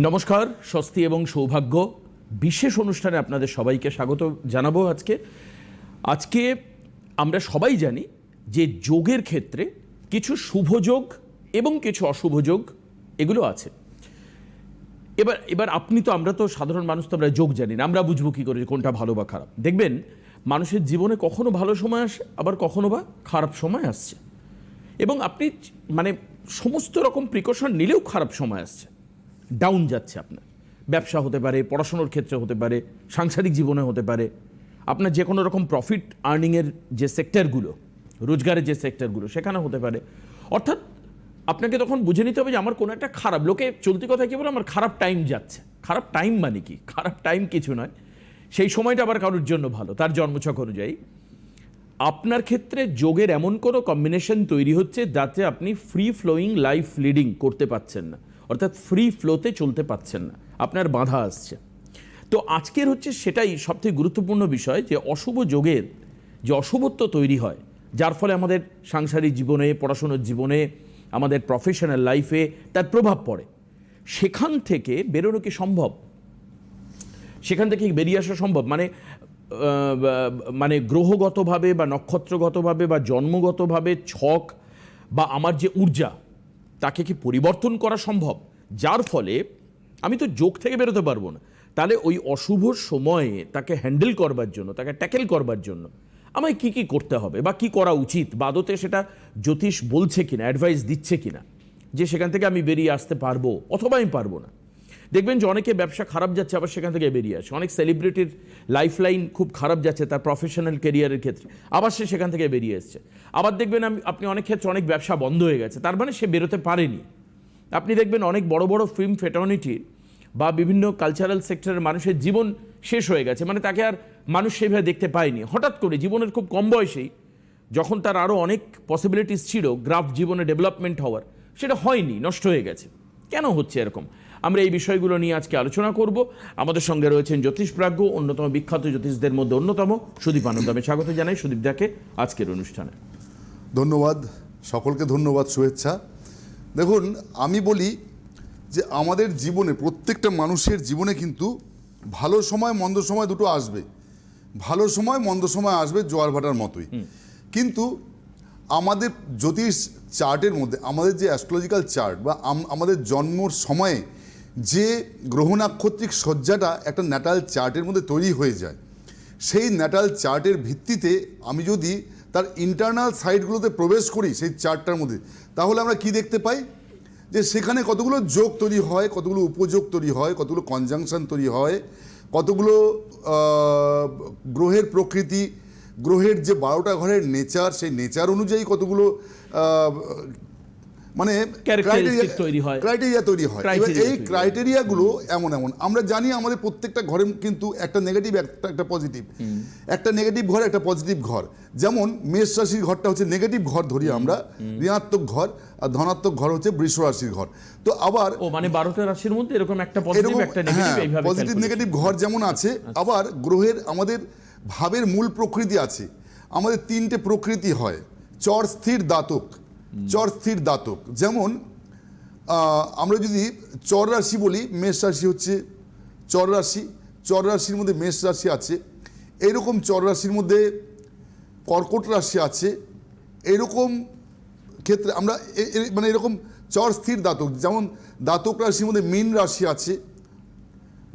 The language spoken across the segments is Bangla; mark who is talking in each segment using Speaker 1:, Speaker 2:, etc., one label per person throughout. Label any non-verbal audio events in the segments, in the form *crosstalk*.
Speaker 1: নমস্কার, স্বস্তি এবং সৌভাগ্য। বিশেষ অনুষ্ঠানে আপনাদের সবাইকে স্বাগত জানাব আজকে। আজকে আমরা সবাই জানি যে যোগের ক্ষেত্রে কিছু শুভ যোগ এবং কিছু অশুভ যোগ এগুলো আছে। এবার এবার আপনি তো, আমরা তো সাধারণ মানুষ তো আমরা যোগ জানি না, আমরা বুঝব কী করে কোনটা ভালো বা খারাপ। দেখবেন, মানুষের জীবনে কখনো ভালো সময় আসে, আবার কখনো বা খারাপ সময় আসছে। এবং আপনি মানে সমস্ত রকম প্রিকশন নিলেও খারাপ সময় আসছে। ডাউন যাচ্ছে আপনার। ব্যবসা হতে পারে, পড়াশোনার ক্ষেত্রে হতে পারে, সাংসারিক জীবনে হতে পারে। আপনার যে কোনো রকম প্রফিট আর্নিংয়ের যে সেক্টরগুলো রোজগারের যে সেক্টরগুলো সেখানে হতে পারে। অর্থাৎ আপনাকে তখন বুঝে নিতে হবে যে আমার কোনো একটা খারাপ, লোকে চলতি কথা কী বলে? আমার খারাপ টাইম যাচ্ছে। খারাপ টাইম মানে কি? খারাপ টাইম কিছু নয়। সেই সময়টা আবার কারোর জন্য ভালো, তার জন্মছক অনুযায়ী। আপনার ক্ষেত্রে যোগের এমন কোনো কম্বিনেশন তৈরি হচ্ছে যাতে আপনি ফ্রি ফ্লোয়িং লাইফ লিডিং করতে পাচ্ছেন না। অর্থাৎ ফ্রি ফ্লোতে চলতে পাচ্ছেন না। আপনার বাধা আসছে। তো আজকের হচ্ছে সেটাই সবথেকে গুরুত্বপূর্ণ বিষয় যে অশুভ যোগের যে অশুভত্ব তৈরি হয়, যার ফলে আমাদের সাংসারিক জীবনে, পড়াশোনার জীবনে, আমাদের প্রফেশনাল লাইফে তার প্রভাব পড়ে। সেখান থেকে বেরোনো কি সম্ভব? সেখান থেকে বেরিয়ে আসা সম্ভব? মানে মানে গ্রহগতভাবে বা নক্ষত্রগতভাবে বা জন্মগতভাবে ছক বা আমার যে ঊর্জা তাকে কি পরিবর্তন করা সম্ভব? যার ফলে আমি তো যোগ থেকে বেরোতে পারব না। তাহলে ওই অশুভ সময়ে তাকে হ্যান্ডেল করবার জন্য, তাকে ট্যাকেল করবার জন্য আমায় কি কি করতে হবে বা কি করা উচিত? বাদতে সেটা জ্যোতিষ বলছে কিনা অ্যাডভাইস দিচ্ছে কিনা? যে সেখান থেকে আমি বেরিয়ে আসতে পারব অথবা আমি পারব না। দেখবেন যে অনেকে ব্যবসা খারাপ যাচ্ছে, আবার সেখান থেকে বেরিয়ে আসে। অনেক সেলিব্রিটির লাইফ লাইন খুব খারাপ যাচ্ছে তার প্রফেশনাল কেরিয়ারের ক্ষেত্রে, আবার সে সেখান থেকে বেরিয়ে এসছে। আবার দেখবেন আমি, আপনি অনেক ক্ষেত্রে অনেক ব্যবসা বন্ধ হয়ে গেছে, তার মানে সে বেরোতে পারেনি। আপনি দেখবেন অনেক বড় বড় ফিল্ম ফেটার্নিটি বা বিভিন্ন কালচারাল সেক্টরের মানুষের জীবন শেষ হয়ে গেছে মানে তাকে আর মানুষ সেভাবে দেখতে পায়নি। হঠাৎ করে জীবনের খুব কম বয়সেই যখন তার আরও অনেক পসিবিলিটিস ছিল গ্রাফ জীবনে ডেভেলপমেন্ট হওয়ার, সেটা হয়নি, নষ্ট হয়ে গেছে। কেন হচ্ছে এরকম? আমরা এই বিষয়গুলো নিয়ে আজকে আলোচনা করব। আমাদের সঙ্গে রয়েছেন জ্যোতিষ প্রাজ্ঞ অন্যতম বিখ্যাত জ্যোতিষদের মধ্যে অন্যতম সুদীপ আনন্দ। আমি স্বাগত জানাই সুদীপ দাকে আজকের অনুষ্ঠানে।
Speaker 2: ধন্যবাদ সকলকে ধন্যবাদ শুভেচ্ছা। দেখুন আমি বলি যে আমাদের জীবনে প্রত্যেকটা মানুষের জীবনে কিন্তু ভালো সময় মন্দ সময় দুটো আসবে। ভালো সময় মন্দ সময় আসবে জোয়ার ভাটার মতোই। কিন্তু আমাদের জ্যোতিষ চার্টের মধ্যে আমাদের যে অ্যাস্ট্রোলজিক্যাল চার্ট বা আমাদের জন্মর সময়ে যে গ্রহ নাক্ষত্রিক সজ্জাটা একটা ন্যাটাল চার্টের মধ্যে তৈরি হয়ে যায়। সেই ন্যাটাল চার্টের ভিত্তিতে আমি যদি তার ইন্টারনাল সাইডগুলোতে প্রবেশ করি সেই চার্টটার মধ্যে, তাহলে আমরা কি দেখতে পাই? যে সেখানে কতগুলো যোগ তৈরি হয়, কতগুলো উপযোগ তৈরি হয়, কতগুলো কনজাংশন তৈরি হয়, কতগুলো গ্রহের প্রকৃতি, গ্রহের যে বারোটা ঘরের নেচার সেই নেচার অনুযায়ী কতগুলো মানে
Speaker 1: তৈরি হয়।
Speaker 2: ক্রাইটেরিয়া তৈরি হয়। এবার এই ক্রাইটেরিয়াগুলো এমন এমন। আমরা জানি আমাদের প্রত্যেকটা ঘরে কিন্তু একটা নেগেটিভ একটা একটা পজিটিভ একটা নেগেটিভ ঘর একটা পজিটিভ ঘর। যেমন মেষ রাশির ঘরটা হচ্ছে নেগেটিভ ঘর ধরি আমরা। ঋণাত্মক ঘর আর ধনাত্মক ঘর হচ্ছে বৃষ রাশির ঘর। তো আবার
Speaker 1: ও মানে বারোটা রাশির মধ্যে এরকম একটা পজিটিভ
Speaker 2: এরকম
Speaker 1: একটা নেগেটিভ
Speaker 2: হ্যাঁ পজিটিভ নেগেটিভ ঘর যেমন আছে আবার গ্রহের আমাদের ভাবের মূল প্রকৃতি আছে। আমাদের তিনটে প্রকৃতি হয়। চর স্থির দাতক। চর স্থির দাতক। যেমন আমরা যদি চর রাশি বলি, মেষ রাশি হচ্ছে চর রাশি। চর রাশির মধ্যে মেষ রাশি আছে। এইরকম চর রাশির মধ্যে কর্কট রাশি আছে। এরকম ক্ষেত্রে আমরা মানে এরকম চর স্থির দাতক, যেমন দাতক রাশির মধ্যে মীন রাশি আছে।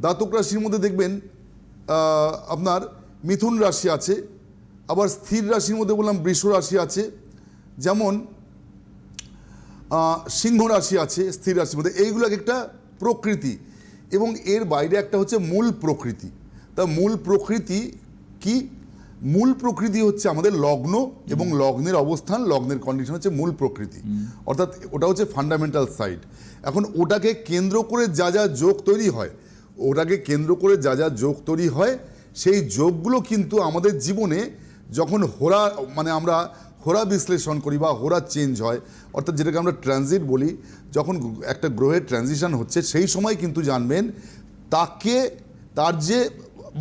Speaker 2: দাতক রাশির মধ্যে দেখবেন আপনার মিথুন রাশি আছে। আবার স্থির রাশির মধ্যে বললাম বৃষ রাশি আছে। যেমন সিংহ রাশি আছে স্থির রাশির মধ্যে এইগুলো এক একটা প্রকৃতি। এবং এর বাইরে একটা হচ্ছে মূল প্রকৃতি। তা মূল প্রকৃতি কি? মূল প্রকৃতি হচ্ছে আমাদের লগ্ন এবং লগ্নের অবস্থান লগ্নের কন্ডিশন হচ্ছে মূল প্রকৃতি। অর্থাৎ ওটা হচ্ছে ফান্ডামেন্টাল সাইড এখন ওটাকে কেন্দ্র করে যা যা যোগ তৈরি হয় ওটাকে কেন্দ্র করে যা যা যোগ তৈরি হয় সেই যোগগুলো কিন্তু আমাদের জীবনে যখন হোরা মানে আমরা হোরা বিশ্লেষণ করি বা হোরা চেঞ্জ হয়, অর্থাৎ যেটাকে আমরা ট্রানজিট বলি, যখন একটা গ্রহের ট্রানজিশন হচ্ছে, সেই সময় কিন্তু জানবেন তাকে, তার যে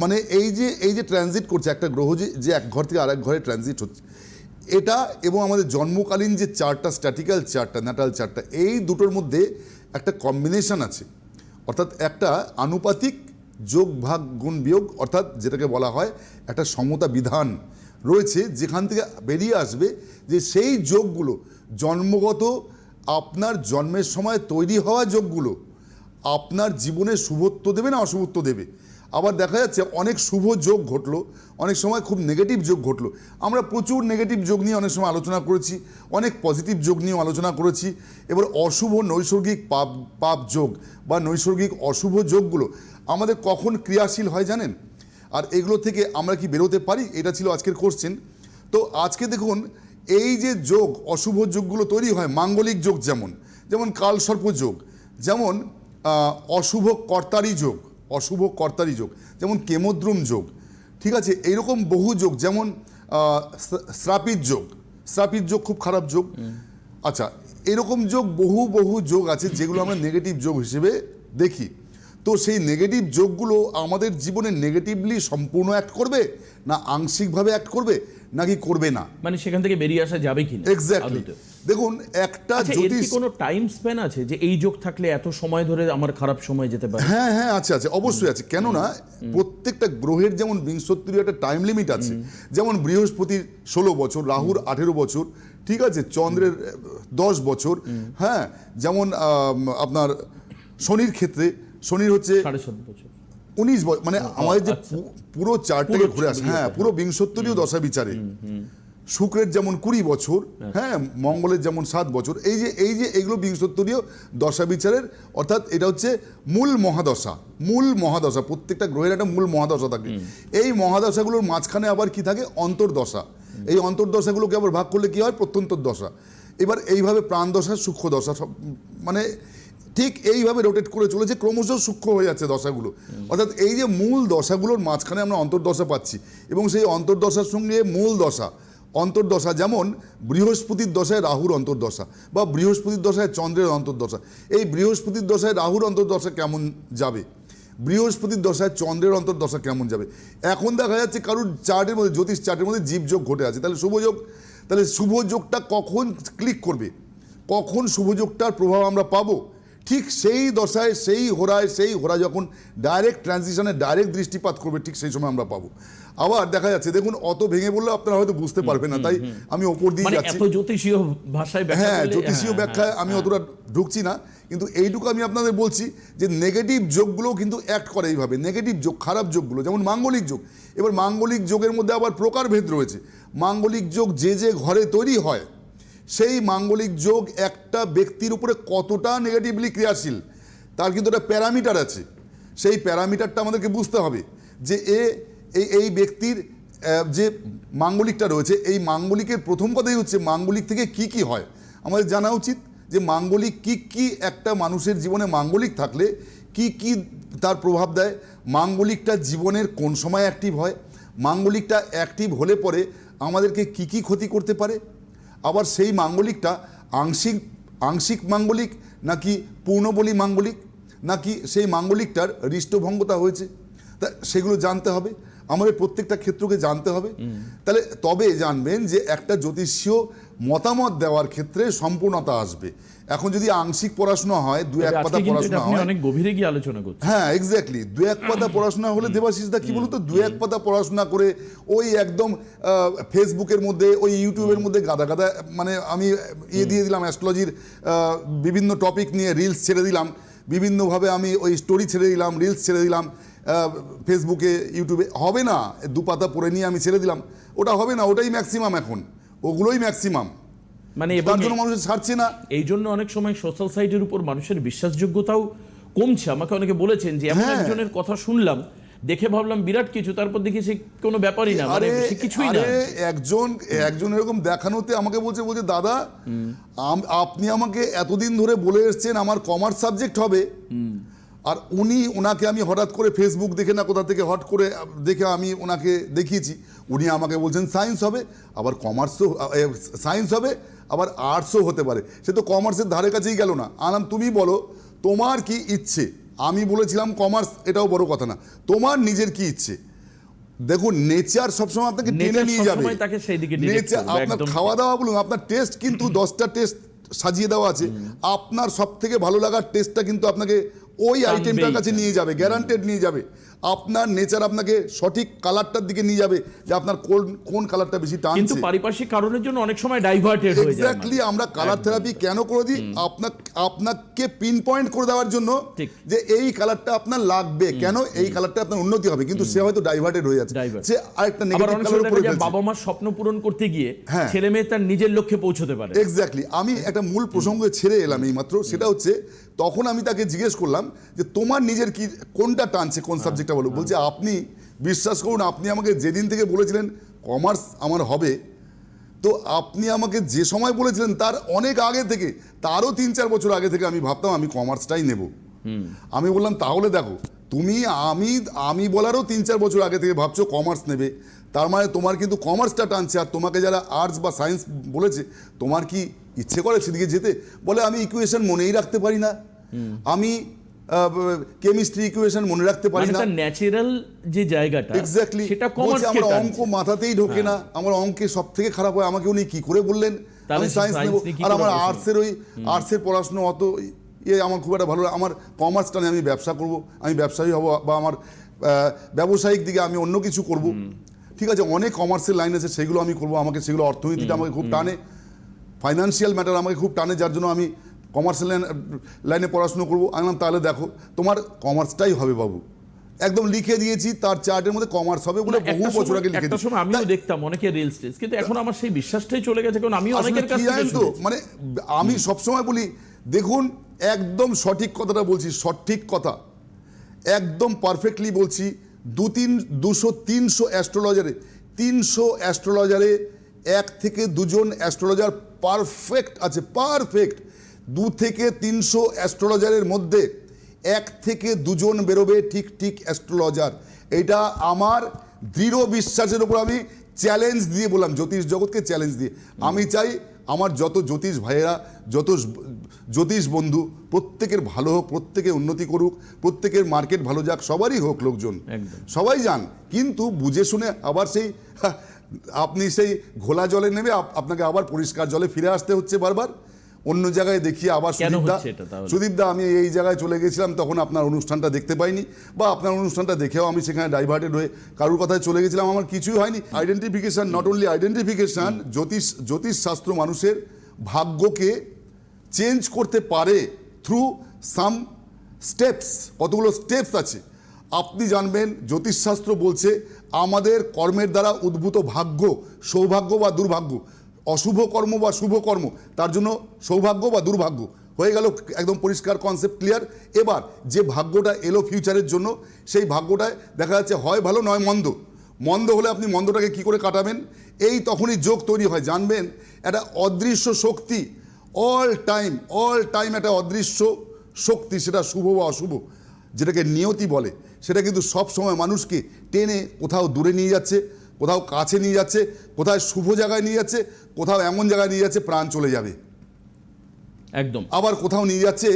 Speaker 2: মানে এই যে এই যে ট্রানজিট করছে, একটা গ্রহ যে যে এক ঘর থেকে আরেক ঘরে ট্রানজিট হচ্ছে, এটা এবং আমাদের জন্মকালীন যে চারটা স্ট্যাটিক্যাল চারটা ন্যাটাল চারটা, এই দুটোর মধ্যে একটা কম্বিনেশন আছে। অর্থাৎ একটা আনুপাতিক যোগ ভাগ গুণ বিয়োগ অর্থাৎ যেটাকে বলা হয় একটা সমতা বিধান। রয়েছে, যেখান থেকে বেরিয়ে আসবে যে সেই যোগগুলো, জন্মগত আপনার জন্মের সময় তৈরি হওয়া যোগগুলো, আপনার জীবনে শুভত্ব দেবে না অশুভত্ব দেবে। আবার দেখা যাচ্ছে অনেক শুভ যোগ ঘটলো, অনেক সময় খুব নেগেটিভ যোগ ঘটলো। আমরা প্রচুর নেগেটিভ যোগ নিয়ে অনেক সময় আলোচনা করেছি, অনেক পজিটিভ যোগ নিয়েও আলোচনা করেছি। এবার অশুভ নৈসর্গিক পাপ পাপ যোগ বা নৈসর্গিক অশুভ যোগগুলো আমাদের কখন ক্রিয়াশীল হয় জানেন? আর এগুলো থেকে আমরা কি বেরোতে পারি? এটা ছিল আজকের কোশ্চেন তো আজকে দেখুন, এই যে যোগ, অশুভ যোগগুলো তৈরি হয়, মাঙ্গলিক যোগ যেমন যেমন কালসর্প যোগ, যেমন অশুভ কর্তারি যোগ, অশুভ কর্তারি যোগ, যেমন কেমদ্রুম যোগ, ঠিক আছে? এইরকম বহু যোগ, যেমন শ্রাপিত যোগ শ্রাপিত যোগ খুব খারাপ যোগ। আচ্ছা এরকম যোগ বহু বহু যোগ আছে যেগুলো আমরা নেগেটিভ যোগ হিসেবে দেখি। তো সেই নেগেটিভ যোগগুলো আমাদের জীবনে নেগেটিভলি সম্পূর্ণ অ্যাক্ট করবে? না আংশিকভাবে অ্যাক্ট করবে? নাকি করবে না?
Speaker 1: মানে সেখান থেকে বেরিয়ে আসা যাবে কিনা?
Speaker 2: এক্স্যাক্টলি
Speaker 1: আদতে?
Speaker 2: দেখুন একটা
Speaker 1: আচ্ছা এর
Speaker 2: জ্যোতিষ
Speaker 1: কোনো টাইম স্প্যান আছে যে এই যোগ থাকলে এত সময় ধরে আমার খারাপ সময় যেতে পারে?
Speaker 2: হ্যাঁ হ্যাঁ আছে আছে অবশ্যই আছে। কেননা প্রত্যেকটা গ্রহের যেমন বিংশত্তির একটা টাইম লিমিট আছে যেমন বৃহস্পতির ষোলো বছর রাহুর আঠেরো বছর ঠিক আছে চন্দ্রের দশ বছর হ্যাঁ যেমন আপনার শনির ক্ষেত্রে শনির হচ্ছে
Speaker 1: সাড়ে সাত বছর।
Speaker 2: উনিশ মানে আমাদের যে
Speaker 1: আচ্ছা।
Speaker 2: পুরো চারটে ঘুরে আসে। হ্যাঁ পুরো বিংশত্তরীয় দশা বিচারে। শুক্রের যেমন কুড়ি বছর হ্যাঁ মঙ্গলের যেমন সাত বছর এই যে এই যে এগুলো বিংশত্তরীয় দশা বিচারের অর্থাৎ এটা হচ্ছে মূল মহাদশা মূল মহাদশা প্রত্যেকটা গ্রহের একটা মূল মহাদশা থাকে। এই মহাদশাগুলোর মাঝখানে আবার কি থাকে? অন্তর্দশা। এই অন্তর্দশাগুলোকে আবার ভাগ করলে কি হয়? প্রত্যন্তর দশা এবার এইভাবে প্রাণদশা সূক্ষ্ম দশা সব মানে ঠিক এইভাবে রোটেট করে চলেছে, ক্রমশ সূক্ষ্ম হয়ে যাচ্ছে দশাগুলো। অর্থাৎ এই যে মূল দশাগুলোর মাঝখানে আমরা অন্তর্দশা পাচ্ছি এবং সেই অন্তর্দশার সঙ্গে মূল দশা। অন্তর্দশা যেমন বৃহস্পতির দশায় রাহুর অন্তর্দশা বা বৃহস্পতির দশায় চন্দ্রের অন্তর্দশা। এই বৃহস্পতির দশায় রাহুর অন্তর্দশা কেমন যাবে? বৃহস্পতির দশায় চন্দ্রের অন্তর্দশা কেমন যাবে? এখন দেখা যাচ্ছে কারুর চার্টের মধ্যে, জ্যোতিষ চার্টের মধ্যে জীবযোগ ঘটে আছে। তাহলে শুভযোগ তাহলে শুভযোগটা কখন ক্লিক করবে? কখন শুভযোগটার প্রভাব আমরা পাবো? ঠিক সেই দশায় সেই হোরায় সেই হোরা যখন ডাইরেক্ট ট্রানজিশনে ডাইরেক্ট দৃষ্টিপাত করবে ঠিক সেই সময় আমরা পাবো। আবার দেখা যাচ্ছে দেখুন অত ভেঙে বললে আপনারা হয়তো বুঝতে পারবেন না তাই আমি ওপর দিয়ে
Speaker 1: মানে
Speaker 2: যাচ্ছি।
Speaker 1: জ্যোতিষীয় ভাষায় ব্যাখ্যা
Speaker 2: হ্যাঁ জ্যোতিষীয়
Speaker 1: হ্যাঁ,
Speaker 2: ব্যাখ্যায় আমি অতটা ঢুকছি না কিন্তু এইটুকু আমি আপনাদের বলছি যে নেগেটিভ যোগগুলোও কিন্তু অ্যাক্ট করে এইভাবে। নেগেটিভ যোগ খারাপ যোগগুলো যেমন মাঙ্গলিক যোগ। এবার মাঙ্গলিক যোগের মধ্যে আবার প্রকারভেদ রয়েছে। মাঙ্গলিক যোগ যে যে ঘরে তৈরি হয় সেই মাঙ্গলিক যোগ একটা ব্যক্তির উপরে কতটা নেগেটিভলি ক্রিয়াশীল, তার কিন্তু একটা প্যারামিটার আছে। সেই প্যারামিটারটা আমাদেরকে বুঝতে হবে যে এ এই এই ব্যক্তির যে মাঙ্গলিকটা রয়েছে, এই মাঙ্গলিকের প্রথম কথাই হচ্ছে মাঙ্গলিক থেকে কি কি হয়। আমাদের জানা উচিত যে মাঙ্গলিক কি কি একটা মানুষের জীবনে মাঙ্গলিক থাকলে কি কি তার প্রভাব দেয়, মাঙ্গলিকটা জীবনের কোন সময় অ্যাক্টিভ হয়, মাঙ্গলিকটা অ্যাক্টিভ হলে পরে আমাদেরকে কি কি ক্ষতি করতে পারে আবার সেই মাঙ্গলিকটা আংশিক আংশিক মাঙ্গলিক নাকি পূর্ণবলী মাঙ্গলিক নাকি সেই মাঙ্গলিকটার হৃষ্টভঙ্গতা হয়েছে। তা সেগুলো জানতে হবে। আমাদের প্রত্যেকটা ক্ষেত্রকে জানতে হবে। তাহলে তবে জানবেন যে একটা জ্যোতিষীয় মতামত দেওয়ার ক্ষেত্রে সম্পূর্ণতা আসবে। এখন যদি আংশিক পড়াশোনা হয় দু এক পাতা পড়াশোনা হয়
Speaker 1: অনেক গভীরে গিয়ে আলোচনা করছেন।
Speaker 2: হ্যাঁ এক্স্যাক্টলি দু এক পাতা পড়াশোনা হলে দেবাশিস দা কি বলতো? দু এক পাতা পড়াশোনা করে ওই একদম ফেসবুকের মধ্যে ওই ইউটিউবের মধ্যে গাদা গাদা মানে আমি ইয়ে দিয়ে দিলাম অ্যাস্ট্রোলজির বিভিন্ন টপিক নিয়ে রিলস ছেড়ে দিলাম। বিভিন্নভাবে আমি ওই স্টোরি ছেড়ে দিলাম রিলস ছেড়ে দিলাম ফেসবুকে ইউটিউবে হবে না দু পাতা পড়ে নিয়ে আমি ছেড়ে দিলাম। ওটা হবে না ওটাই ম্যাক্সিমাম এখন। ওগুলোই ম্যাক্সিমাম
Speaker 1: মানে এবং
Speaker 2: তার জন্য মানুষ ছাড়ছে না।
Speaker 1: এই জন্য অনেক সময় সোশ্যাল সাইটের উপর মানুষের বিশ্বাসযোগ্যতাও কমছে। আমাকে অনেকে বলেছেন যে এমন
Speaker 2: হ্যাঁ।
Speaker 1: একজনের কথা শুনলাম দেখে ভাবলাম বিরাট কিছু তারপর দেখি সে কোনো ব্যাপারই না মানে
Speaker 2: আরে
Speaker 1: সে কিছুই না।
Speaker 2: আরে একজন একজন এরকম দেখানোতে আমাকে বলছে বলছে দাদা আপনি আমাকে এতদিন ধরে বলে এসছেন আমার কমার্স সাবজেক্ট হবে। আর উনি ওনাকে আমি হঠাৎ করে ফেসবুক দেখে না কোথা থেকে হট করে দেখে আমি ওনাকে দেখিয়েছি। উনি আমাকে বলছেন সায়েন্স হবে। আবার কমার্সও সায়েন্স হবে। আবার আর্টসও হতে পারে। সে তো কমার্সের ধারে কাছেই গেল না। আনাম তুমি বলো তোমার কি ইচ্ছে? আমি বলেছিলাম কমার্স এটাও বড় কথা না। তোমার নিজের কি ইচ্ছে? দেখুন নেচার সবসময় আপনাকে টেনে নিয়ে যাবে। নেচার আপনার খাওয়া দাওয়া বলুন আপনার টেস্ট কিন্তু *clears throat* দশটা টেস্ট সাজিয়ে দেওয়া আছে। আপনার সব থেকে ভালো লাগার টেস্টটা কিন্তু আপনাকে ওই আইটেমটার কাছে নিয়ে যাবে গ্যারান্টেড নিয়ে যাবে। আপনার নেচার আপনাকে সঠিক কালারটার দিকে নিয়ে যাবে যে আপনার কোন কোন কালারটা বেশি
Speaker 1: টান
Speaker 2: কিন্তু
Speaker 1: পারিপার্শ্বিক কারণের জন্য অনেক সময় ডাইভার্টেড হয়ে যায়
Speaker 2: এক্স্যাক্টলি আমরা কালার থেরাপি কেন করে দিই? আপনার আপনাকে পিন পয়েন্ট করে দেওয়ার জন্য যে এই কালারটা আপনার লাগবে কেন এই কালারটা আপনার উন্নতি হবে? কিন্তু সে হয়তো ডাইভার্টেড হয়ে যাচ্ছে। সে আরেকটা নেগেটিভ কালার উপরে
Speaker 1: বাবা মার স্বপ্ন পূরণ করতে গিয়ে
Speaker 2: হ্যাঁ।
Speaker 1: ছেলে মেয়ে তার নিজের লক্ষ্যে পৌঁছতে পারে।
Speaker 2: এক্স্যাক্টলি আমি একটা মূল প্রসঙ্গে ছেড়ে এলাম এই মাত্র সেটা হচ্ছে তখন আমি তাকে জিজ্ঞেস করলাম যে তোমার নিজের কি কোনটা টানছে কোন সাবজেক্টটা বলো বলছে আপনি বিশ্বাস করুন আপনি আমাকে যেদিন থেকে বলেছিলেন কমার্স আমার হবে তো আপনি আমাকে যে সময় বলেছিলেন তার অনেক আগে থেকে তারও তিন চার বছর আগে থেকে আমি ভাবতাম আমি কমার্সটাই নেব। আমি বললাম তাহলে দেখো তুমি আমি আমি বলারও তিন চার বছর আগে থেকে ভাবছ কমার্স নেবে তার মানে তোমার কিন্তু কমার্সটা টানছে আর তোমাকে যারা আর্টস বা সায়েন্স বলেছে তোমার কি ইচ্ছে করে সেদিকে যেতে? বলে আমি ইকুয়েশন মনেই রাখতে পারি না। আমি কেমিস্ট্রি ইকুয়েশন মনে রাখতে পারি
Speaker 1: মানে
Speaker 2: না।
Speaker 1: ন্যাচারাল যে জায়গাটা
Speaker 2: এক্স্যাক্টলি
Speaker 1: সেটা কমার্স
Speaker 2: আমার অঙ্ক মাথাতেই ঢোকে না আমার অঙ্কে সব থেকে খারাপ হয় আমাকে উনি কি করে বললেন? আমি সায়েন্স নেব। আর আমার? আর্টসের ওই আর্টসের পড়াশোনা অত ইয়ে আমার খুব একটা ভালো। আমার কমার্সটা নিয়ে আমি ব্যবসা করব আমি ব্যবসায়ী হব বা আমার ব্যবসায়িক দিকে আমি অন্য কিছু করব। ঠিক আছে অনেক কমার্সের লাইন আছে সেগুলো আমি করব। আমাকে সেগুলো অর্থনীতিটা আমাকে খুব টানে। ফাইন্যান্সিয়াল ম্যাটার আমাকে খুব টানে যার জন্য আমি কমার্সিয়াল লাইন লাইনে পড়াশুনো করব। আমি বললাম তাহলে দেখো তোমার কমার্সটাই হবে বাবু। একদম লিখে দিয়েছি তার চার্টের মধ্যে কমার্স হবে বলে বহু বছর আগে লিখে দিয়েছি
Speaker 1: সময় আমিও দেখতাম অনেকে রিলস টিলস কিন্তু এখন আমার সেই বিশ্বাসটাই চলে গেছে কারণ আমি অনেকের কাছ থেকে
Speaker 2: তো। মানে আমি সবসময় বলি দেখুন একদম সঠিক কথাটা বলছি সঠিক কথা। একদম পারফেক্টলি বলছি দু তিন দুশো তিনশো অ্যাস্ট্রোলজারে তিনশো অ্যাস্ট্রোলজারে এক থেকে দুজন অ্যাস্ট্রোলজার পারফেক্ট আছে পারফেক্ট দু থেকে তিনশো অ্যাস্ট্রোলজারের মধ্যে এক থেকে দুজন বেরোবে ঠিক ঠিক অ্যাস্ট্রোলজার। এটা আমার দৃঢ় বিশ্বাসের উপর আমি চ্যালেঞ্জ দিয়ে বললাম জ্যোতিষ জগৎকে চ্যালেঞ্জ দিয়ে। আমি চাই আমার যত জ্যোতিষ ভাইয়েরা যত জ্যোতিষ বন্ধু প্রত্যেকের ভালো হোক প্রত্যেকে উন্নতি করুক প্রত্যেকের মার্কেট ভালো যাক সবারই হোক লোকজন। সবাই যান কিন্তু বুঝে শুনে আবার সেই আপনি সেই ঘোলা জলে নেমে আপনাকে আবার পরিষ্কার জলে ফিরে আসতে হচ্ছে বারবার। অন্য জায়গায় দেখিয়ে আবার সুদীপদা সুদীপদা আমি এই জায়গায় চলে গেছিলাম তখন আপনার অনুষ্ঠানটা দেখতে পাইনি বা আপনার অনুষ্ঠানটা দেখেও আমি সেখানে ডাইভার্টেড হয়ে কারুর কথায় চলে গেছিলাম আমার কিছুই হয়নি। আইডেন্টিফিকেশন নট অনলি আইডেন্টিফিকেশন জ্যোতিষ জ্যোতিষশাস্ত্র মানুষের ভাগ্যকে চেঞ্জ করতে পারে থ্রু সাম স্টেপস কতগুলো স্টেপস আছে। আপনি জানবেন জ্যোতিষশাস্ত্র বলছে আমাদের কর্মের দ্বারা উদ্ভূত ভাগ্য সৌভাগ্য বা দুর্ভাগ্য অশুভ কর্ম বা শুভ কর্ম, তার জন্য সৌভাগ্য বা দুর্ভাগ্য। হয়ে গেল একদম পরিষ্কার কনসেপ্ট ক্লিয়ার এবার যে ভাগ্যটা এলো ফিউচারের জন্য, সেই ভাগ্যটায় দেখা যাচ্ছে হয় ভালো, নয় মন্দ। মন্দ হলে আপনি মন্দটাকে কি করে কাটাবেন? এই তখনই যোগ তৈরি হয়। জানবেন, একটা অদৃশ্য শক্তি অল টাইম অল টাইম একটা অদৃশ্য শক্তি, সেটা শুভ বা অশুভ, যেটাকে নিয়তি বলে। সেটা কিন্তু সব সময় মানুষকে টেনে কোথাও দূরে নিয়ে যাচ্ছে। কোথাও কাছে নিয়ে যাচ্ছে কোথায় শুভ জায়গায় নিয়ে যাচ্ছে কোথাও এমন জায়গায় নিয়ে যাচ্ছে প্রাণ চলে যাবে।
Speaker 1: একদম।
Speaker 2: আবার কোথাও নিয়ে যাচ্ছে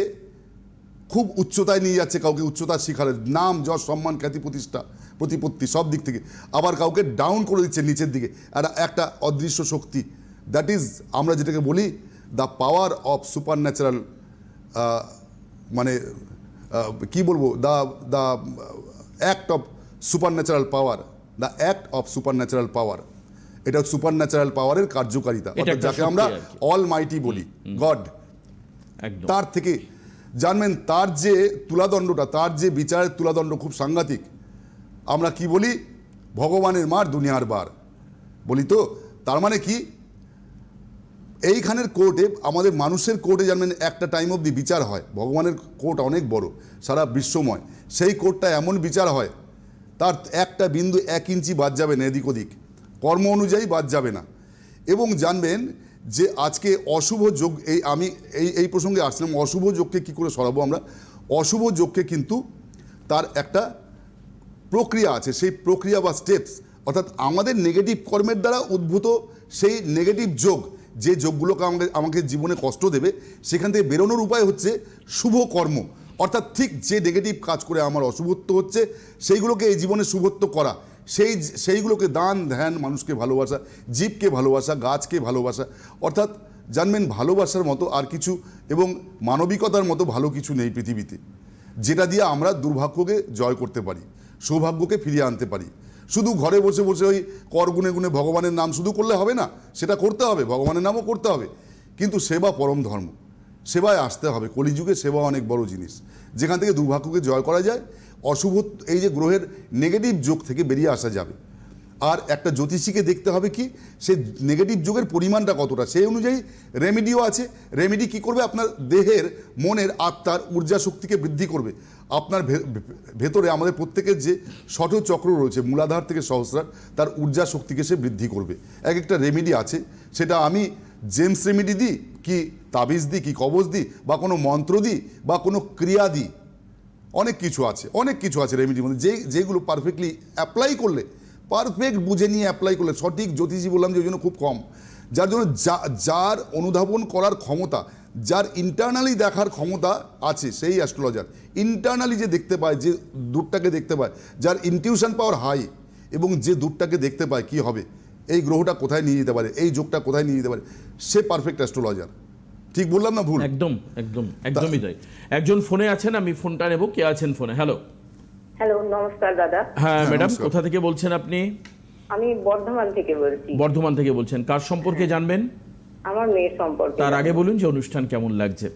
Speaker 2: খুব উচ্চতায় নিয়ে যাচ্ছে কাউকে উচ্চতার শিখারে নাম যশ সম্মান খ্যাতি প্রতিষ্ঠা প্রতিপত্তি সব দিক থেকে। আবার কাউকে ডাউন করে দিচ্ছে নিচের দিকে। আর একটা অদৃশ্য শক্তি দ্যাট ইজ আমরা যেটাকে বলি the power of supernatural মানে কি বলব? The the act of supernatural power the act of supernatural power এটা সুপার ন্যাচারাল পাওয়ারের কার্যকারিতা অর্থাৎ যাকে আমরা অল মাইটি বলি গড তার থেকে জানবেন তার যে তুলাদণ্ডটা তার যে বিচারের তুলাদণ্ড খুব সাংঘাতিক। আমরা কি বলি? ভগবানের মার দুনিয়ার বার। বলি তো তার মানে কি? এইখানের কোর্টে আমাদের মানুষের কোর্টে জানবেন একটা টাইম অবধি বিচার হয়। ভগবানের কোর্ট অনেক বড় সারা বিশ্বময়। সেই কোর্টটা এমন বিচার হয় তার একটা বিন্দু এক ইঞ্চি বাদ যাবে না এদিক ওদিক। কর্ম অনুযায়ী বাদ যাবে না। এবং জানবেন যে আজকে অশুভ যোগ, এই আমি এই এই প্রসঙ্গে আসলাম, অশুভ যোগকে কী করে সরাবো আমরা? অশুভ যোগকে কিন্তু তার একটা প্রক্রিয়া আছে, সেই প্রক্রিয়া বা স্টেপস অর্থাৎ আমাদের নেগেটিভ কর্মের দ্বারা উদ্ভূত সেই নেগেটিভ যোগ, যে যোগগুলোকে আমাকে আমাকে জীবনে কষ্ট দেবে, সেখান থেকে বেরোনোর উপায় হচ্ছে শুভ কর্ম। অর্থাৎ ঠিক যে নেগেটিভ কাজ করে আমার অশুভত্ব হচ্ছে, সেইগুলোকে এই জীবনে শুভত্ব করা, সেই, সেইগুলোকে দান ধ্যান মানুষকে ভালোবাসা, জীবকে ভালোবাসা, গাছকে ভালোবাসা, অর্থাৎ জানবেন ভালোবাসার মতো আর কিছু এবং মানবিকতার মতো ভালো কিছু নেই পৃথিবীতে, যেটা দিয়ে আমরা দুর্ভাগ্যকে জয় করতে পারি, সৌভাগ্যকে ফিরিয়ে আনতে পারি। শুধু ঘরে বসে বসে ওই কর গুনে গুনে ভগবানের নাম শুধু করলে হবে না, সেটা করতে হবে, ভগবানের নামও করতে হবে, কিন্তু সেবা পরম ধর্ম। সেবায় আসতে হবে। কলিযুগে সেবা অনেক বড় জিনিস। যেখান থেকে দুর্ভাগ্যকে জয় করা যায়, অশুভ এই যে গ্রহের নেগেটিভ যোগ থেকে বেরিয়ে আসা যাবে। আর একটা জ্যোতিষীকে দেখতে হবে কি, সে নেগেটিভ যোগের পরিমাণটা কতটা? সেই অনুযায়ী রেমেডিও আছে। রেমেডি কি করবে? আপনার দেহের, মনের আত্মার ঊর্জা শক্তিকে বৃদ্ধি করবে। আপনার ভেতরে আমাদের প্রত্যেকের যে ষঠ চক্র রয়েছে, মূলাধার থেকে সহস্রার, তার ঊর্জা শক্তিকে সে বৃদ্ধি করবে। এক একটা রেমেডি আছে। সেটা আমি জেমস রেমিডি দিই কি তাবিজ দিই কি কবজ দিই বা কোনো মন্ত্র দিই বা কোনো ক্রিয়া দিই অনেক কিছু আছে, অনেক কিছু আছে রেমিডির মধ্যে। যে, যেগুলো পারফেক্টলি অ্যাপ্লাই করলে পারফেক্ট বুঝে নিয়ে অ্যাপ্লাই করলে সঠিক জ্যোতিষী বললাম যে, ওই জন্য খুব কম। যার জন্য যা- যার অনুধাবন করার ক্ষমতা, যার ইন্টারনালি দেখার ক্ষমতা আছে সেই অ্যাস্ট্রোলজার ইন্টারনালি যে দেখতে পায়, যে দূরটাকে দেখতে পায়, যার ইনটিউশন পাওয়ার হাই এবং যে দূরটাকে দেখতে পায় কি হবে এই গ্রহটা কোথায় নিয়ে যেতে পারে এই যোগটা কোথায় নিয়ে যেতে পারে সে পারফেক্ট অ্যাস্ট্রোলজার ঠিক বললাম না ভুল?
Speaker 1: একদম একদম একদমই তাই। একজন ফোনে আছেন আমি ফোনটা নেব কে আছেন ফোনে? হ্যালো
Speaker 3: হ্যালো নমস্কার দাদা।
Speaker 1: হ্যাঁ ম্যাডাম কোথা থেকে বলছেন আপনি?
Speaker 3: আমি বর্ধমান থেকে বলছি।
Speaker 1: বর্ধমান থেকে বলছেন। কার সম্পর্কে জানবেন?
Speaker 3: আমার মেয়ের সম্পর্কে
Speaker 1: তার আগে বলুন যে অনুষ্ঠান কেমন লাগছে।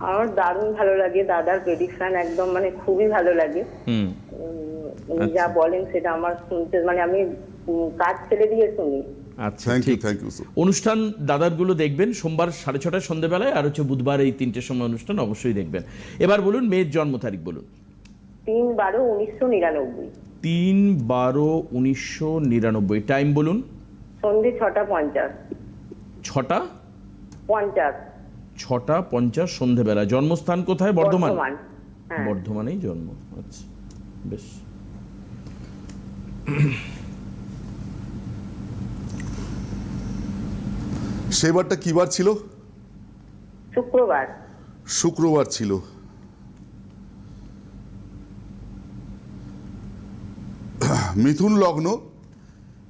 Speaker 3: আমার দারুণ ভালো লাগে দাদার প্রেডিকশন একদম মানে খুবই ভালো লাগে।
Speaker 1: হুম।
Speaker 3: উনি যা বলেন সেটা আমার শুনতে মানে আমি কাজ ছেড়ে দিয়ে শুনি।
Speaker 1: আচ্ছা ঠিক। অনুষ্ঠান দাদারগুলো দেখবেন সোমবার সাড়ে ছটায় সন্ধ্যেবেলায় আর হচ্ছে বুধবার এই তিনটের সময় অনুষ্ঠান অবশ্যই দেখবেন। এবার বলুন মেয়ের জন্ম তারিখ বলুন।
Speaker 3: তিন বারো উনিশশো নিরানব্বই।
Speaker 1: তিন বারো উনিশশো নিরানব্বই। টাইম বলুন।
Speaker 3: সন্ধে ছটা পঞ্চাশ।
Speaker 1: ছটা?
Speaker 3: পঞ্চাশ।
Speaker 1: ছটা পঞ্চাশ সন্ধেবেলা। জন্মস্থান কোথায়? বর্ধমান?
Speaker 3: বর্ধমান হ্যাঁ।
Speaker 1: বর্ধমানেই জন্ম। আচ্ছা বেশ।
Speaker 2: সেবারটা কী বার ছিল?
Speaker 3: শুক্রবার।
Speaker 2: শুক্রবার ছিল। মিথুন লগ্ন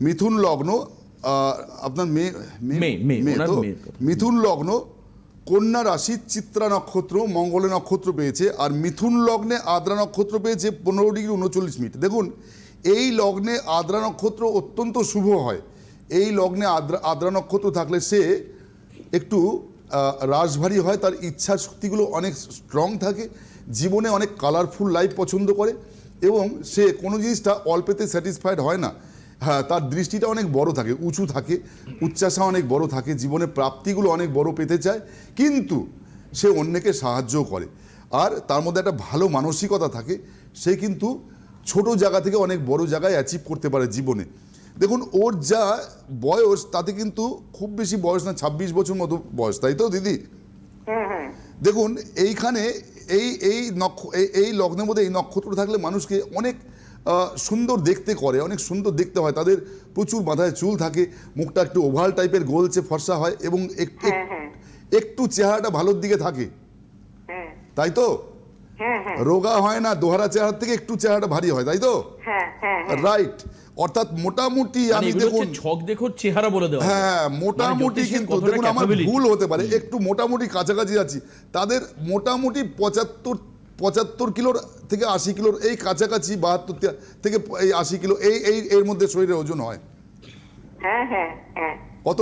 Speaker 2: মিথুন লগ্ন আহ, আপনার মেয়ে তো। মিথুন লগ্ন কন্যা রাশি চিত্রা নক্ষত্র মঙ্গল নক্ষত্র পেয়েছে আর মিথুন লগ্নে আদ্রা নক্ষত্র পেয়েছে পনেরো ডিগ্রি উনচল্লিশ মিনিট। দেখুন এই লগ্নে আদ্রা নক্ষত্র অত্যন্ত শুভ হয়। এই লগ্নে আদ্রা আদ্রা নক্ষত্র থাকলে সে একটু রাশভারী হয়, তার ইচ্ছা শক্তিগুলো অনেক স্ট্রং থাকে, জীবনে অনেক কালারফুল লাইফ পছন্দ করে এবং সে কোনো জিনিসটা অল্পেতে স্যাটিসফাইড হয় না। হ্যাঁ তার দৃষ্টিটা অনেক বড় থাকে, উঁচু থাকে উচ্চাসা অনেক বড় থাকে, জীবনে প্রাপ্তিগুলো অনেক বড় পেতে চায়, কিন্তু সে অন্যকে সাহায্য করে। আর তার মধ্যে একটা ভালো মানসিকতা থাকে, সে কিন্তু ছোট জায়গা থেকে অনেক বড় জায়গায় অ্যাচিভ করতে পারে জীবনে। দেখুন ওর যা বয়স তাতে কিন্তু খুব বেশি বয়স না ছাব্বিশ বছর মতো বয়স তাই তো দিদি?
Speaker 3: হ্যাঁ হ্যাঁ।
Speaker 2: দেখুন এইখানে এই এই নক্ষ এই- লগ্নের মধ্যে এই নক্ষত্র থাকলে মানুষকে অনেক সুন্দর দেখতে করে অনেক সুন্দর দেখতে হয়। তাদের প্রচুর মাথায় চুল থাকে মুখটা একটু ওভাল টাইপের গোলচে ফর্সা হয় এবং
Speaker 3: হ্যাঁ
Speaker 2: এক- একটু চেহারাটা ভালোর দিকে থাকে। তাই তো? রোগা হয় না দোহারা চেহারা থেকে একটু চেহারাটা ভারী হয় তাই তো?
Speaker 3: হ্যাঁ হ্যাঁ হ্যাঁ।
Speaker 2: রাইট অর্থাৎ মোটামুটি
Speaker 1: মানে
Speaker 2: আমি দেখুন
Speaker 1: ছক দেখো চেহারা বলে দেওয়া।
Speaker 2: হ্যাঁ মোটামুটি কিন্তু দেখুন আমার ভুল হতে পারে একটু মোটামুটি কাছাকাছি আছি। তাদের মোটামুটি পঁচাত্তর পঁচাত্তর কিলোর থেকে আশি কিলোর এই কাছাকাছি বাহাত্তর থেকে এই আশি কিলো এই এই এর মধ্যে শরীরের ওজন হয়।
Speaker 3: হ্যাঁ হ্যাঁ হ্যাঁ।
Speaker 2: কত?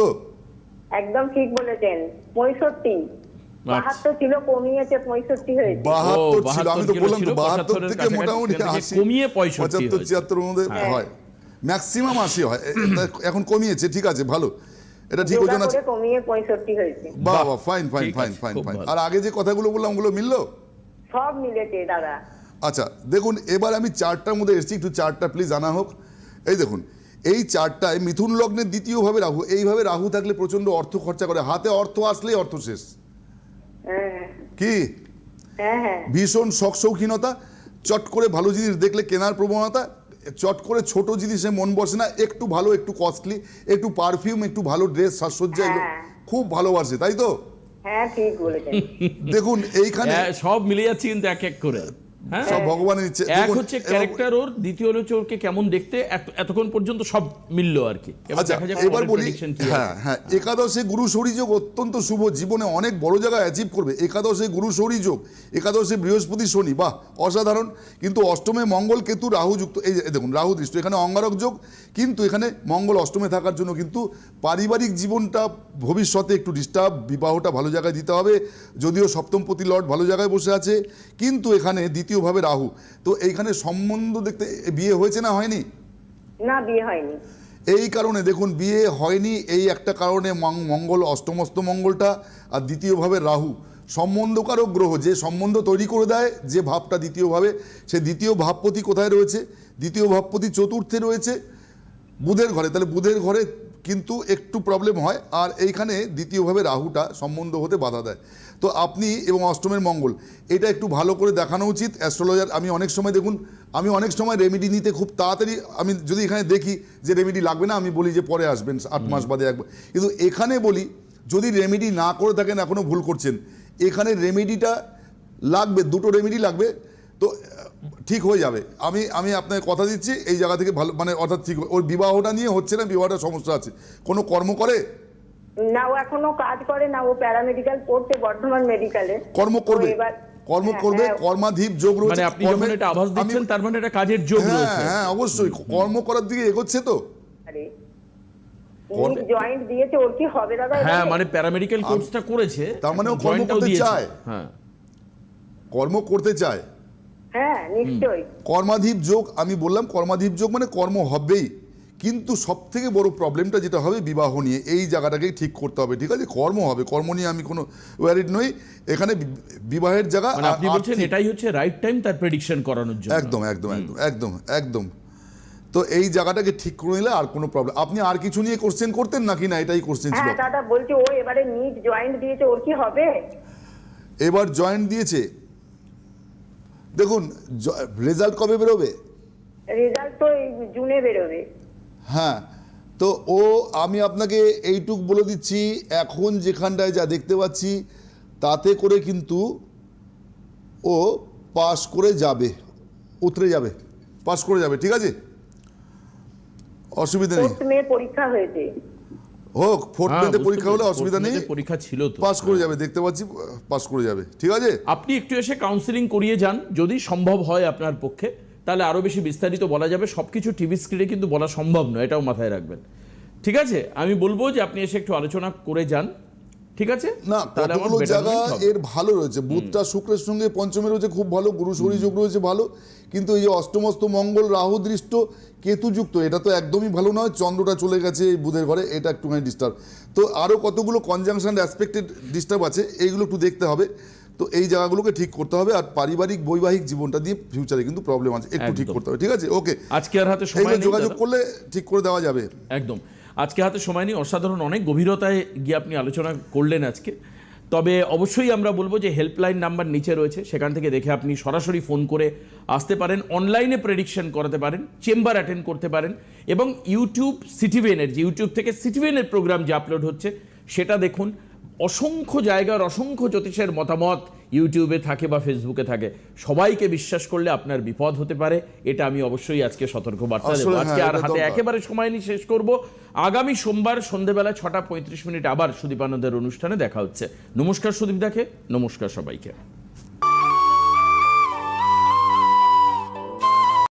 Speaker 3: একদম ঠিক বলেছেন পঁয়ষট্টি। বাহাত্তর ছিল কমিয়েছে পঁয়ষট্টি হয়েছে।
Speaker 2: বাহাত্তর ছিল আমি তো বললাম তো বাহাত্তর থেকে মোটামুটি আশি
Speaker 1: কমিয়ে 65
Speaker 2: ছিয়াত্তর মধ্যে
Speaker 3: হ্যাঁ।
Speaker 2: ম্যাক্সিমাম আশি এখন কমিয়েছে ঠিক আছে ভালো। এটা ঠিক ওজন আছে
Speaker 3: কমিয়ে পঁয়ষট্টি হয়েছে।
Speaker 2: বাহ
Speaker 1: বাহ,
Speaker 2: বাহ fine fine fine fine fine আর আগে যে কথাগুলো বললাম ওগুলো মিললো?
Speaker 3: সব মিলেছে দাদা।
Speaker 2: আচ্ছা দেখুন এবার আমি চারটার মধ্যে এসেছি একটু চারটা প্লিজ আনা হোক। এই দেখুন এই চারটায় মিথুন লগ্নের দ্বিতীয়ভাবে রাহু এইভাবে রাহু থাকলে প্রচণ্ড অর্থ খরচা করে। হাতে অর্থ আসলেই অর্থ শেষ।
Speaker 3: হ্যাঁ
Speaker 2: কি?
Speaker 3: হ্যাঁ হ্যাঁ।
Speaker 2: ভীষণ শখশৌখিনতা চট করে ভালো জিনিস দেখলে কেনার প্রবণতা চট করে ছোট জিনিসে মন বসে না একটু ভালো একটু কস্টলি একটু পারফিউম একটু ভালো ড্রেস সাজসজ্জা এগুলো
Speaker 3: হ্যাঁ।
Speaker 2: খুব ভালোবাসে তাই তো?
Speaker 3: হ্যাঁ
Speaker 2: দেখুন এইখানে
Speaker 1: হ্যাঁ, সব মিলে যাচ্ছে কিন্তু এক এক করে। হ্যাঁ।
Speaker 2: সব ভগবানের ইচ্ছে।
Speaker 1: এক হচ্ছে ক্যারেক্টার ওর দ্বিতীয় হচ্ছে ওকে কেমন দেখতে এতক্ষণ পর্যন্ত সব মিললো আর কি। এবার
Speaker 2: আচ্ছা বলি
Speaker 1: হয়।
Speaker 2: হ্যাঁ একাদশে গুরু শরী অত্যন্ত শুভ জীবনে অনেক বড় জায়গায় অ্যাচিভ করবে। একাদশে গুরু শরী একাদশে বৃহস্পতি শনি বাহ অসাধারণ। কিন্তু অষ্টমে মঙ্গল কেতু রাহু যুক্ত এই দেখুন রাহু দৃষ্ট এখানে অঙ্গারক যোগ কিন্তু এখানে মঙ্গল অষ্টমে থাকার জন্য কিন্তু পারিবারিক জীবনটা ভবিষ্যতে একটু ডিস্টার্ব বিবাহটা ভালো জায়গায় দিতে হবে। যদিও সপ্তমপতি লর্ড ভালো জায়গায় বসে আছে কিন্তু এখানে দ্বিতীয়ভাবে রাহু। তো এইখানে সম্বন্ধ দেখতে বিয়ে হয়েছে না হয়নি?
Speaker 3: না বিয়ে হয়নি।
Speaker 2: এই কারণে দেখুন বিয়ে হয়নি এই একটা কারণে মঙ্গল অষ্টমস্ত মঙ্গলটা আর দ্বিতীয়ভাবে রাহু। সম্বন্ধকারক গ্রহ যে সম্বন্ধ তৈরি করে দেয় যে ভাবটা দ্বিতীয়ভাবে সে দ্বিতীয় ভাবপতি কোথায় রয়েছে? দ্বিতীয় ভাবপতি চতুর্থে রয়েছে বুধের ঘরে। তাহলে বুধের ঘরে কিন্তু একটু প্রবলেম হয় আর এইখানে দ্বিতীয়ভাবে রাহুটা সম্বন্ধ হতে বাধা দেয়। তো আপনি এবং অষ্টমের মঙ্গল এটা একটু ভালো করে দেখানো উচিত। অ্যাস্ট্রোলজার আমি অনেক সময় দেখুন আমি অনেক সময় রেমেডি নিতে খুব তাড়াতাড়ি আমি যদি এখানে দেখি যে রেমেডি লাগবে না আমি বলি যে পরে আসবেন আট মাস বাদে একবার কিন্তু এখানে বলি যদি রেমেডি না করে থাকেন এখনও ভুল করছেন এখানে রেমেডিটা লাগবে দুটো রেমেডি লাগবে তো ঠিক হয়ে যাবে। আমি আমি আপনাকে কথা দিচ্ছি এই জায়গা থেকে ভালো মানে অর্থাৎ ঠিক। ওর বিবাহটা নিয়ে হচ্ছে না বিবাহটা সমস্যা আছে। কোনো কর্ম করে?
Speaker 3: না ও এখনও কাজ করে না ও প্যারামেডিক্যাল পড়ছে বর্ধমান মেডিকেলে
Speaker 2: কর্ম করবে
Speaker 3: এবার
Speaker 2: কর্ম
Speaker 3: হ্যাঁ,
Speaker 2: করবে
Speaker 3: হ্যাঁ,
Speaker 2: কর্মাধীপ যোগ রয়েছে
Speaker 1: মানে আপনি যখন এটা আভাস দিচ্ছেন তার মানে এটা কাজের যোগ
Speaker 2: হ্যাঁ
Speaker 1: রয়েছে।
Speaker 2: হ্যাঁ অবশ্যই কর্ম করার দিকে এগোচ্ছে তো।
Speaker 3: আরে জয়েন্ট দিয়েছে ওর কি হবে দাদা
Speaker 1: হ্যাঁ? মানে প্যারামেডিক্যাল কোর্সটা করেছে
Speaker 2: তার মানে ও কর্ম করতে চায়।
Speaker 1: হ্যাঁ।
Speaker 2: কর্ম করতে চায়।
Speaker 3: হ্যাঁ নিশ্চয়ই।
Speaker 2: কর্মাধীপ যোগ আমি বললাম কর্মাধীপ যোগ মানে কর্ম হবেই। কিন্তু সব থেকে বড় প্রবলেমটা যেটা হবে বিবাহ নিয়ে এই জায়গাটাকেই ঠিক করতে হবে ঠিক আছে? কর্ম হবে কর্ম নিয়ে আমি কোনো ওয়ারিড নই। এখানে বিবাহের জায়গা
Speaker 1: মানে আপনি বলছেন এটাই হচ্ছে রাইট টাইম তার প্রেডিকশন করানোর জন্য।
Speaker 2: একদম একদম একদম একদম একদম। তো এই জায়গাটাকে ঠিক করে নিলে আর কোনো প্রবলেম আপনি আর কিছু নিয়ে কোশ্চেন করতেন নাকি না? এটাই কোশ্চেন ছিল।
Speaker 3: হ্যাঁ দাদা বলছি ও এবারে নিট জয়েন্ট দিয়েছে ওর কি হবে?
Speaker 2: এবার জয়েন্ট দিয়েছে। দেখুন রেজাল্ট কবে বেরোবে?
Speaker 3: রেজাল্ট তো এই জুনে বেরোবে।
Speaker 2: হ্যাঁ তো ও আমি আপনাকে এইটুক বলে দিচ্ছি এখন যেখানটায় যা দেখতে পাচ্ছি তাতে করে কিন্তু ও পাস করে যাবে উতরে যাবে পাস করে যাবে ঠিক আছে? অসুবিধা নেই।
Speaker 3: পরীক্ষা হয়েছে।
Speaker 2: হোক ফোর্থ
Speaker 1: হ্যাঁ,
Speaker 2: মেতে পরীক্ষা হলে অসুবিধা নেই।
Speaker 1: পরীক্ষা ছিল তো।
Speaker 2: পাস করে যাবে দেখতে পাচ্ছি পাস করে যাবে ঠিক আছে?
Speaker 1: আপনি একটু এসে কাউন্সিলিং করিয়ে যান যদি সম্ভব হয় আপনার পক্ষে। তাহলে আরও বেশি বিস্তারিত বলা যাবে। সবকিছু টিভি স্ক্রিনে কিন্তু বলা সম্ভব নয় এটাও মাথায় রাখবেন। ঠিক আছে? আমি বলব যে আপনি এসে একটু আলোচনা করে যান। ঠিক আছে?
Speaker 2: না কতগুলো জায়গা এর ভালো রয়েছে। বুধটা শুক্রের সঙ্গে পঞ্চমে রয়েছে খুব ভালো। গুরু শনি যোগ রয়েছে ভালো। কিন্তু এই যে অষ্টমস্ত মঙ্গল রাহু দৃষ্ট কেতুযুক্ত এটা তো একদমই ভালো নয়। চন্দ্রটা চলে গেছে এই বুধের ঘরে এটা একটুখানি ডিস্টার্ব তো আরও কতগুলো কনজাংশন অ্যাসপেক্টেড ডিস্টার্ব আছে এইগুলো একটু দেখতে হবে। তো এই জায়গাগুলোকে ঠিক করতে হবে আর পারিবারিক বৈবাহিক জীবনটা দিয়ে ফিউচারে কিন্তু প্রবলেম আছে। একটু ঠিক করতে হবে ঠিক আছে? ওকে
Speaker 1: আজকে আর হাতে সময়
Speaker 2: যোগাযোগ করলে ঠিক করে দেওয়া যাবে।
Speaker 1: একদম। আজকে হাতে সময় নেই অসাধারণ অনেক গভীরতায় গিয়ে আপনি আলোচনা করলেন আজকে। তবে অবশ্যই আমরা বলব যে হেল্পলাইন নাম্বার নিচে রয়েছে সেখান থেকে দেখে আপনি সরাসরি ফোন করে আসতে পারেন অনলাইনে প্রেডিকশন করাতে পারেন চেম্বার অ্যাটেন্ড করতে পারেন এবং ইউটিউব সিটিভেনের যে ইউটিউব থেকে সিটিভেনের প্রোগ্রাম যে আপলোড হচ্ছে সেটা দেখুন। অসংখ্য জায়গার অসংখ্য জ্যোতিষের মতামত ইউটিউবে থাকে বা ফেসবুকে থাকে। সবাইকে বিশ্বাস করলে আপনার বিপদ হতে পারে এটা আমি অবশ্যই আজকে সতর্ক বার্তা দেবো। আজকে
Speaker 2: হ্যাঁ,
Speaker 1: আর হাতে একেবারে সময় নিয়ে শেষ করব। আগামী সোমবার সন্ধেবেলা ছটা পঁয়ত্রিশ মিনিট আবার সুদীপানন্দের অনুষ্ঠানে দেখা হচ্ছে। নমস্কার সুদীপ দাকে নমস্কার সবাইকে।